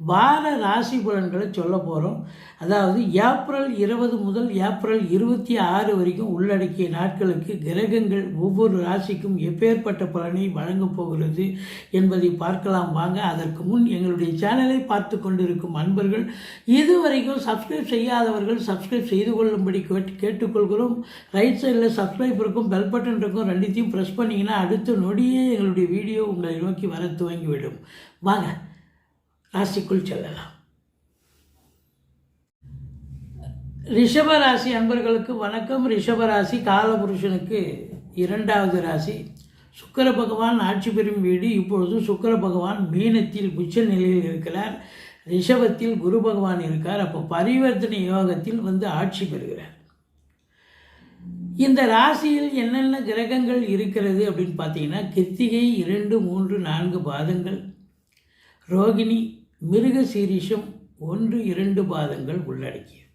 வார ராசி பலன்களை சொல்ல போகிறோம் அதாவது ஏப்ரல் இருபது முதல் ஏப்ரல் இருபத்தி ஆறு வரைக்கும் உள்ளடக்கிய நாட்களுக்கு கிரகங்கள் ஒவ்வொரு ராசிக்கும் எப்பேற்பட்ட பலனை வழங்கப் போகிறது என்பதை பார்க்கலாம் வாங்க. அதற்கு முன் எங்களுடைய சேனலை பார்த்து கொண்டிருக்கும் அன்பர்கள் இதுவரைக்கும் சப்ஸ்கிரைப் செய்யாதவர்கள் சப்ஸ்கிரைப் செய்து கொள்ளும்படி கேட்டு கேட்டுக்கொள்கிறோம். ரைட் சைடில் சப்ஸ்கிரைப் இருக்கும் பெல் பட்டன் இருக்கும் ரெண்டுத்தையும் ப்ரெஸ் பண்ணிங்கன்னா அடுத்த நொடியே எங்களுடைய வீடியோ உங்களை நோக்கி வர துவங்கிவிடும். வாங்க. ராசிக்குள் செல்லலாம். ரிஷபராசி அன்பர்களுக்கு வணக்கம். ரிஷபராசி காலபுருஷனுக்கு இரண்டாவது ராசி. சுக்கர பகவான் ஆட்சி பெறும் வீடு. இப்பொழுது சுக்கர பகவான் மீனத்தில் உச்ச நிலையில் இருக்கிறார். ரிஷபத்தில் குரு பகவான் இருக்கார். அப்போ பரிவர்த்தனை யோகத்தில் வந்து ஆட்சி பெறுகிறார். இந்த ராசியில் என்னென்ன கிரகங்கள் இருக்கிறது அப்படின்னு பார்த்தீங்கன்னா கிருத்திகை இரண்டு மூன்று நான்கு பாதங்கள் ரோகிணி மிருக சீரிஷம் ஒன்று இரண்டு பாதங்கள் உள்ளடக்கிய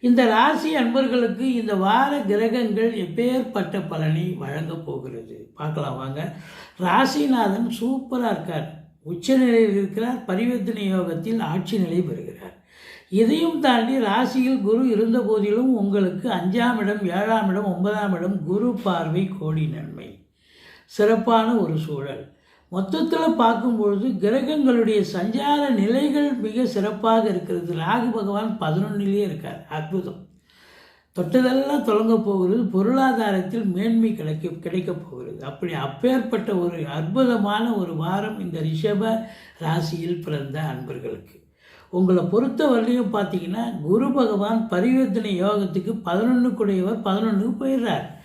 இந்த ராசி அன்பர்களுக்கு இந்த வார கிரகங்கள் எப்பேற்பட்ட பலனை வழங்கப் போகிறது? பார்க்கலாம் வாங்க. ராசிநாதன் சூப்பராக இருக்கார். உச்சநிலையில் இருக்கிறார். பரிவர்த்தனை யோகத்தில் ஆட்சி நிலை பெறுகிறார். இதையும் தாண்டி ராசியில் குரு இருந்த போதிலும் உங்களுக்கு அஞ்சாம் இடம் ஏழாம் இடம் ஒன்பதாம் இடம் குரு பார்வை கோடி நன்மை. சிறப்பான ஒரு சூழல். மொத்தத்தில் பார்க்கும்பொழுது கிரகங்களுடைய சஞ்சார நிலைகள் மிக சிறப்பாக இருக்கிறது. ராகு பகவான் பதினொன்னிலே இருக்கார். அற்புதம். தொட்டதெல்லாம் தொடங்க போகிறது. பொருளாதாரத்தில் மேன்மை கிடைக்க கிடைக்கப் போகிறது. அப்படி அப்பேற்பட்ட ஒரு அற்புதமான ஒரு வாரம் இந்த ரிஷப ராசியில் பிறந்த அன்பர்களுக்கு. உங்களை பொறுத்த வரலையும் பார்த்தீங்கன்னா குரு பகவான் பரிவர்த்தனை யோகத்துக்கு பதினொன்றுக்குடையவர் பதினொன்றுக்கு போயிடுறார்.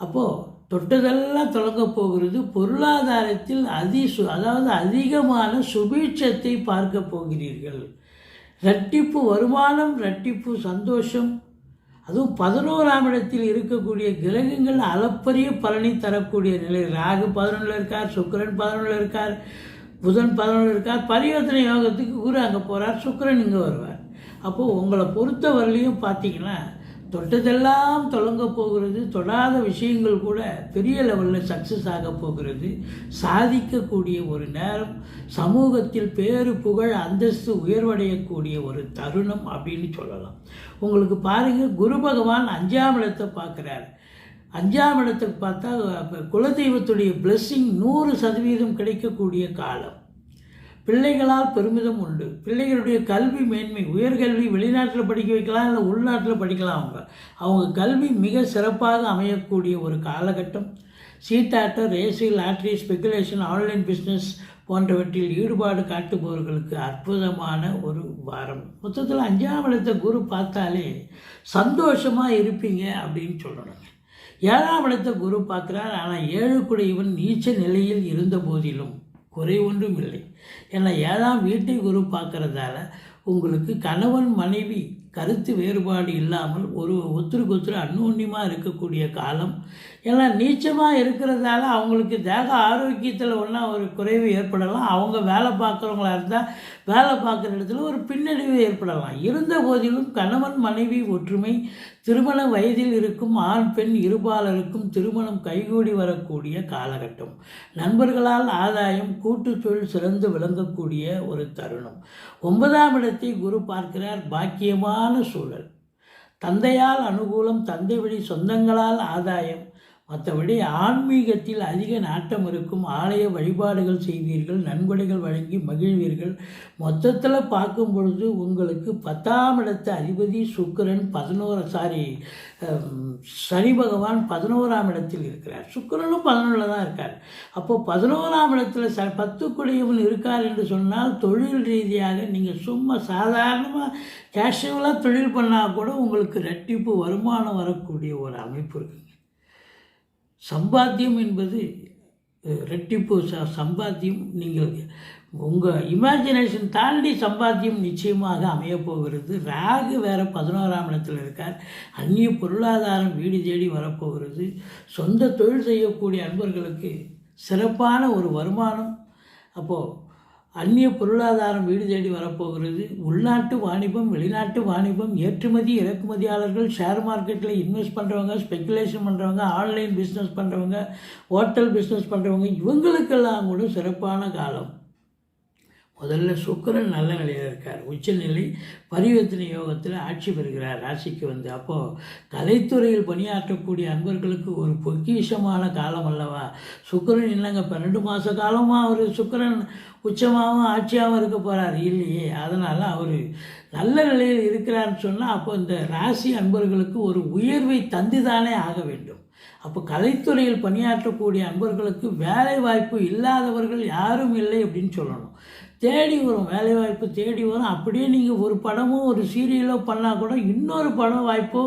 அப்போது தொட்டதெல்லாம் தொடங்க போகிறது பொருளாதாரத்தில் அதி சு அதாவது அதிகமான சுபீட்சத்தை பார்க்க போகிறீர்கள். ரட்டிப்பு வருமானம் ரட்டிப்பு சந்தோஷம் அதுவும் பதினோராம் இடத்தில் இருக்கக்கூடிய கிரகங்கள் அளப்பரிய பலனை தரக்கூடிய நிலை. ராகு பதினொன்றில் இருக்கார் சுக்கிரன் பதினொன்றில் இருக்கார் புதன் பதினொன்றில் இருக்கார் பரிவர்த்தனை யோகத்துக்கு குரு அங்கே போகிறார் சுக்கரன் இங்கே வருவார். அப்போது உங்களை பொறுத்தவரையிலையும் பார்த்தீங்கன்னா தொட்டதெல்லாம் தொடங்க போகிறது தொடாத விஷயங்கள் கூட பெரிய லெவலில் சக்ஸஸ் ஆக போகிறது. சாதிக்கக்கூடிய ஒரு நேரம் சமூகத்தில் பேரு புகழ் அந்தஸ்து உயர்வடையக்கூடிய ஒரு தருணம் அப்படின்னு சொல்லலாம். உங்களுக்கு பாருங்கள் குரு பகவான் அஞ்சாம் இடத்தை பார்க்குறாரு. அஞ்சாம் இடத்துக்கு பார்த்தா குலதெய்வத்துடைய blessing நூறு சதவீதம் கிடைக்கக்கூடிய காலம். பிள்ளைகளால் பெருமிதம் உண்டு. பிள்ளைகளுடைய கல்வி மேன்மை உயர்கல்வி வெளிநாட்டில் படிக்க வைக்கலாம் இல்லை உள்நாட்டில் படிக்கலாம் அவங்க. அவங்க கல்வி மிக சிறப்பாக அமையக்கூடிய ஒரு காலகட்டம். சீட்டாட்டம் ரேசி லாட்ரி ஸ்பெகுலேஷன் ஆன்லைன் பிஸ்னஸ் போன்றவற்றில் ஈடுபாடு காட்டுபவர்களுக்கு அற்புதமான ஒரு வாரம். மொத்தத்தில் அஞ்சாம் இடத்தை குரு பார்த்தாலே சந்தோஷமாக இருப்பீங்க அப்படின்னு சொல்லணுங்க. ஏழாம் இடத்தை குரு பார்க்குறார். ஆனால் ஏழு இவன் நீச்ச நிலையில் இருந்த போதிலும் குறை ஒன்றும் இல்லை ஏன்னா ஏழாம் வீட்டை குரு பார்க்கறதால உங்களுக்கு கணவன் மனைவி கருத்து வேறுபாடு இல்லாமல் ஒரு ஒருத்தருக்கு ஒருத்தர் அந்யோன்யமாக இருக்கக்கூடிய காலம் ஏன்னா நீச்சமாக இருக்கிறதால அவங்களுக்கு தேக ஆரோக்கியத்தில் ஒன்றா ஒரு குறைவு ஏற்படலாம். அவங்க வேலை பார்க்குறவங்களா இருந்தால் வேலை பார்க்குற இடத்துல ஒரு பின்னடைவு ஏற்படலாம். இருந்த போதிலும் கணவன் மனைவி ஒற்றுமை திருமண வயதில் இருக்கும் ஆண் பெண் இருபாலருக்கும் திருமணம் கைகூடி வரக்கூடிய காலகட்டம். நண்பர்களால் ஆதாயம் கூட்டு தொழில் சிறந்து விளங்கக்கூடிய ஒரு தருணம். ஒன்பதாம் இடத்தை குரு பார்க்கிறார். பாக்கியமாக பாக்கியமான சூழல். தந்தையால் அனுகூலம் தந்தை வழி சொந்தங்களால் ஆதாயம் மற்றபடி ஆன்மீகத்தில் அதிக நாட்டம் இருக்கும் ஆலய வழிபாடுகள் செய்வீர்கள் நன்கொடைகள் வழங்கி மகிழ்வீர்கள். மொத்தத்தில் பார்க்கும் பொழுது உங்களுக்கு பத்தாம் இடத்து அதிபதி சுக்கிரன் பதினோரு சாரி சனி பகவான் பதினோராம் இடத்தில் இருக்கிறார். சுக்கரனும் பதினொன்றில் தான் இருக்கார். அப்போது பதினோராம் இடத்துல ச பத்துக்குடையவன் இருக்கார் என்று சொன்னால் தொழில் ரீதியாக நீங்கள் சும்மா சாதாரணமாக கேஷுவலாக தொழில் பண்ணால் கூட உங்களுக்கு ரெட்டிப்பு வருமானம் வரக்கூடிய ஒரு அமைப்பு இருக்குது சம்பாத்தியம் என்பது ரெட்டிப்பு ச சம்பாத்தியம். நீங்கள் உங்கள் இமேஜினேஷன் தாண்டி சம்பாத்தியம் நிச்சயமாக அமையப் போகிறது. ராகு வேறு பதினோராம் இடத்தில் இருக்கார். அந்நிய பொருளாதாரம் வீடு தேடி வரப்போகிறது சொந்த தொழில் செய்யக்கூடிய அன்பர்களுக்கு சிறப்பான ஒரு வருமானம். அப்போது அந்நிய பொருளாதாரம் வீடு தேடி வரப்போகிறது. உள்நாட்டு வாணிபம் வெளிநாட்டு வாணிபம் ஏற்றுமதி இறக்குமதியாளர்கள் ஷேர் மார்க்கெட்டில் இன்வெஸ்ட் பண்ணுறவங்க ஸ்பெக்குலேஷன் பண்ணுறவங்க ஆன்லைன் பிஸ்னஸ் பண்ணுறவங்க ஹோட்டல் பிஸ்னஸ் பண்ணுறவங்க இவங்களுக்கெல்லாம் கூட சிறப்பான காலம். முதல்ல சுக்கிரன் நல்ல நிலையில் இருக்கார். உச்சநிலை பரிவர்த்தனை யோகத்தில் ஆட்சி பெறுகிறார். ராசிக்கு வந்து அப்போது கலைத்துறையில் பணியாற்றக்கூடிய அன்பர்களுக்கு ஒரு பொக்கிஷமான காலம் அல்லவா? சுக்கிரன் இல்லைங்க பன்னெண்டு மாத காலமாக அவர் சுக்கிரன் உச்சமாகவும் ஆட்சியாகவும் இருக்க போகிறார் இல்லையே அதனால் அவர் நல்ல நிலையில் இருக்கிறார்னு சொன்னால் அப்போ இந்த ராசி அன்பர்களுக்கு ஒரு உயர்வை தந்துதானே ஆக வேண்டும். அப்போ கலைத்துறையில் பணியாற்றக்கூடிய அன்பர்களுக்கு வேலை வாய்ப்பு இல்லாதவர்கள் யாரும் இல்லை அப்படின்னு சொல்லணும். தேடி வரும் வேலை வாய்ப்பு தேடி வரும். அப்படியே நீங்கள் ஒரு படமோ ஒரு சீரியலோ பண்ணால் கூட இன்னொரு படம் வாய்ப்போ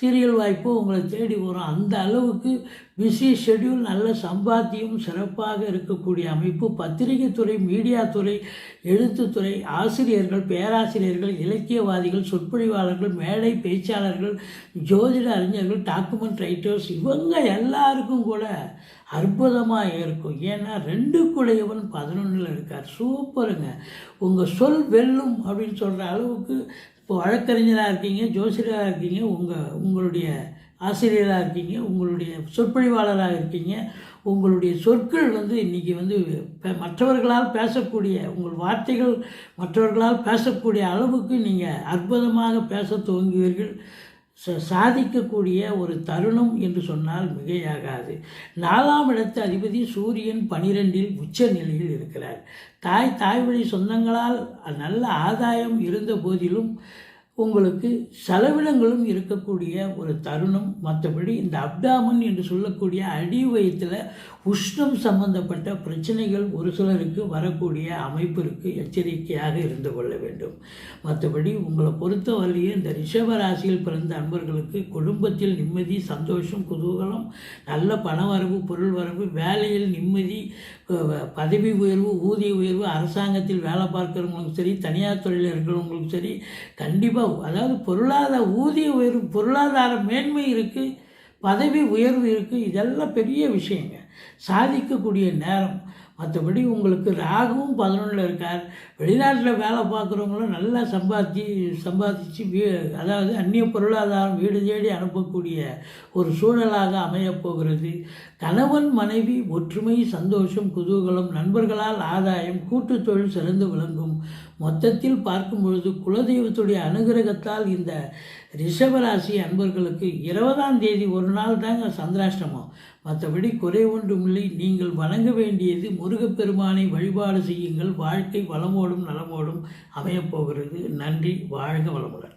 சீரியல் வாய்ப்போ உங்களை தேடி வரும். அந்த அளவுக்கு பிஸி ஷெட்யூல் நல்ல சம்பாத்தியம் சிறப்பாக இருக்கக்கூடிய அமைப்பு பத்திரிகை துறை மீடியா துறை எழுத்துத்துறை ஆசிரியர்கள் பேராசிரியர்கள் இலக்கியவாதிகள் சொற்பொழிவாளர்கள் மேடை பேச்சாளர்கள் ஜோதிட அறிஞர்கள் டாக்குமெண்ட் ரைட்டர்ஸ் இவங்க எல்லாருக்கும் கூட அற்புதமாக இருக்கும். ஏன்னா ரெண்டு குடையவன் பதினொன்றில் இருக்கார். சூப்பருங்க. உங்கள் சொல் வெல்லும் அப்படின்னு சொல்கிற அளவுக்கு இப்போ வழக்கறிஞராக இருக்கீங்க ஜோசிடராக இருக்கீங்க உங்கள் உங்களுடைய ஆசிரியராக இருக்கீங்க உங்களுடைய சொற்பொழிவாளராக இருக்கீங்க. உங்களுடைய சொற்கள் வந்து இன்றைக்கி வந்து மற்றவர்களால் பேசக்கூடிய உங்கள் வார்த்தைகள் மற்றவர்களால் பேசக்கூடிய அளவுக்கு நீங்கள் அற்புதமாக பேச துவங்குவீர்கள். ச சாதிக்கக்கூடிய ஒரு தருணம் என்று சொன்னால் மிகையாகாது. நாலாம் இடத்து அதிபதி சூரியன் பனிரெண்டில் உச்ச நிலையில் இருக்கிறார். தாய் தாய் வழி சொந்தங்களால் நல்ல ஆதாயம் இருந்த போதிலும் உங்களுக்கு செலவினங்களும் இருக்கக்கூடிய ஒரு தருணம். மற்றபடி இந்த அப்டாமன் என்று சொல்லக்கூடிய அடி வயிற்றில் உஷ்ணம் சம்பந்தப்பட்ட பிரச்சனைகள் ஒரு சிலருக்கு வரக்கூடிய அமைப்பிற்கு எச்சரிக்கையாக இருந்து கொள்ள வேண்டும். மற்றபடி உங்களை பொறுத்தவரையே இந்த ரிஷப ராசியில் பிறந்த அன்பர்களுக்கு குடும்பத்தில் நிம்மதி சந்தோஷம் குதூகலம் நல்ல பண வரவு பொருள் வரவு வேலையில் நிம்மதி பதவி உயர்வு ஊதிய உயர்வு அரசாங்கத்தில் வேலை பார்க்குறவங்களுக்கும் சரி தனியார் தொழில் இருக்கிறவங்களுக்கும் சரி கண்டிப்பாக அதாவது பொருளாதார ஊதிய உயர்வு பொருளாதார மேன்மை இருக்குது பதவி உயர்வு இருக்குது இதெல்லாம் பெரிய விஷயங்க. சாதிக்கக்கூடிய நேரம். மற்றபடி உங்களுக்கு ராகுவும் பதினொன்றில் இருக்கார். வெளிநாட்டில் வேலை பார்க்குறவங்களும் நல்லா சம்பாதி சம்பாதிச்சு வீ அதாவது அந்நிய பொருளாதாரம் வீடு தேடி அனுப்பக்கூடிய ஒரு சூழலாக அமையப்போகிறது கணவன் மனைவி ஒற்றுமை சந்தோஷம் குதூகலம் நண்பர்களால் ஆதாயம் கூட்டுத்தொழில் சிறந்து விளங்கும். மொத்தத்தில் பார்க்கும் பொழுது குலதெய்வத்துடைய அனுகிரகத்தால் இந்த ரிஷபராசி அன்பர்களுக்கு இருபதாம் தேதி ஒரு நாள் தாங்க சந்திராஷ்டமம். மற்றபடி குறை ஒன்றுமில்லை. நீங்கள் வணங்க வேண்டியது முருகப்பெருமானை வழிபாடு செய்யுங்கள். வாழ்க்கை வளமோடும் நலமோடும் அமையப்போகிறது நன்றி. வாழ்க வளமுடன்.